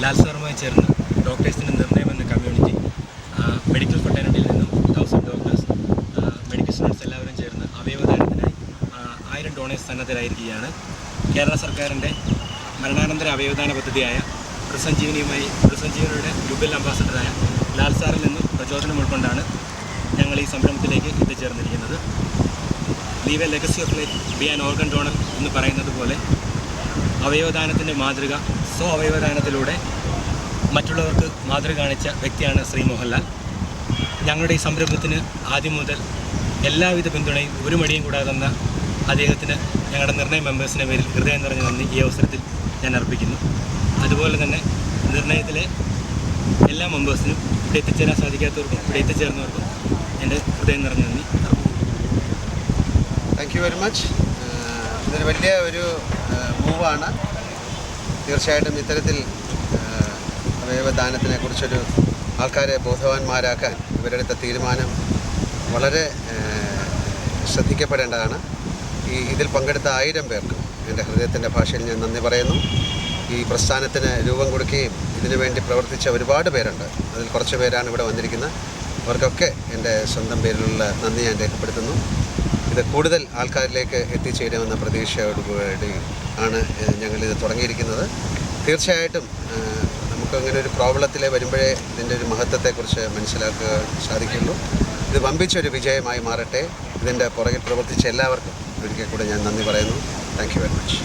ലാൽ സാറുമായി ചേർന്ന് ഡോക്ടേഴ്സിന്റെ നിർണയം എന്ന കമ്മ്യൂണിറ്റി മെഡിക്കൽ ഫെട്ടേണിറ്റിയിൽ നിന്നും തൗസൻഡ് ഡോക്ടേഴ്സ് മെഡിക്കൽ സ്റ്റുഡൻസ് എല്ലാവരും ചേർന്ന് അവയവദാനത്തിനായി ആയിരം ഡോണേഴ്സ് സന്നദ്ധരായിരിക്കുകയാണ്. കേരള സർക്കാരിന്റെ മരണാനന്തര അവയവദാന പദ്ധതിയായ പ്രസഞ്ജീവനിയുമായി പ്രസഞ്ജീവനിയുടെ ഗ്ലോബൽ അംബാസഡറായ ലാൽ സാറിൽ നിന്നും പ്രചോദനം ഉൾക്കൊണ്ടാണ് ഞങ്ങൾ ഈ സംരംഭത്തിലേക്ക് എത്തിച്ചേർന്നിരിക്കുന്നത്. Live a legacy of life be an organ donor എന്ന് പറയുന്നത് പോലെ അവയവദാനത്തിന്റെ മാതൃക സ്വ അവയവദാനത്തിലൂടെ മറ്റുള്ളവർക്ക് മാതൃക കാണിച്ച വ്യക്തിയാണ് ശ്രീ മോഹൻലാൽ. ഞങ്ങളുടെ ഈ സംരംഭത്തിന് ആദ്യം മുതൽ എല്ലാവിധ പിന്തുണയും ഒരു മടിയും കൂടാതെ തന്ന അദ്ദേഹത്തിന് ഞങ്ങളുടെ നിർണയ മെമ്പേഴ്സിന്റെ പേരിൽ ഹൃദയം നിറഞ്ഞ നന്ദി ഈ അവസരത്തിൽ ഞാൻ അർപ്പിക്കുന്നു. അതുപോലെ തന്നെ നിർണയത്തിലെ എല്ലാ മെമ്പേഴ്സിനും ഇവിടെ എത്തിച്ചേരാൻ സാധിക്കാത്തവർക്കും ഇവിടെ എത്തിച്ചേർന്നവർക്കും എന്റെ ഹൃദയം നിറഞ്ഞ നന്ദി. താങ്ക് യു വെരി മച്ച് ഇതൊരു വലിയ ഒരു മൂവാണ് തീർച്ചയായിട്ടും ഇത്തരത്തിൽ അവയവദാനത്തിനെ കുറിച്ചൊരു ആൾക്കാരെ ബോധവാന്മാരാക്കാൻ ഇവരെടുത്ത തീരുമാനം വളരെ ശ്രദ്ധിക്കപ്പെടേണ്ടതാണ്. ഈ ഇതിൽ പങ്കെടുത്ത ആയിരം പേർക്ക് എന്റെ ഹൃദയത്തിന്റെ ഭാഷയിൽ ഞാൻ നന്ദി പറയുന്നു. ഈ പ്രസ്ഥാനത്തിന് രൂപം കൊടുക്കുകയും ഇതിനുവേണ്ടി പ്രവർത്തിച്ച ഒരുപാട് പേരുണ്ട്. അതിൽ കുറച്ച് പേരാണ് ഇവിടെ വന്നിരിക്കുന്നത്. അവർക്കൊക്കെ എന്റെ സ്വന്തം പേരിലുള്ള നന്ദി ഞാൻ രേഖപ്പെടുത്തുന്നു. ഇത് കൂടുതൽ ആൾക്കാരിലേക്ക് എത്തിച്ചേരുമെന്ന പ്രതീക്ഷയോടുകൂടി ആണ് ഞങ്ങളിത് തുടങ്ങിയിരിക്കുന്നത്. തീർച്ചയായിട്ടും നമുക്കങ്ങനെ ഒരു പ്രോബ്ലത്തിൽ വരുമ്പോഴേ ഇതിന്റെ ഒരു മഹത്വത്തെക്കുറിച്ച് മനസ്സിലാക്കുക സാധിക്കുള്ളൂ. ഇത് വമ്പിച്ചൊരു വിജയമായി മാറട്ടെ. ഇതിന്റെ പുറകിൽ പ്രവർത്തിച്ച എല്ലാവർക്കും ഒരിക്കൽ കൂടെ ഞാൻ നന്ദി പറയുന്നു. Thank you very much.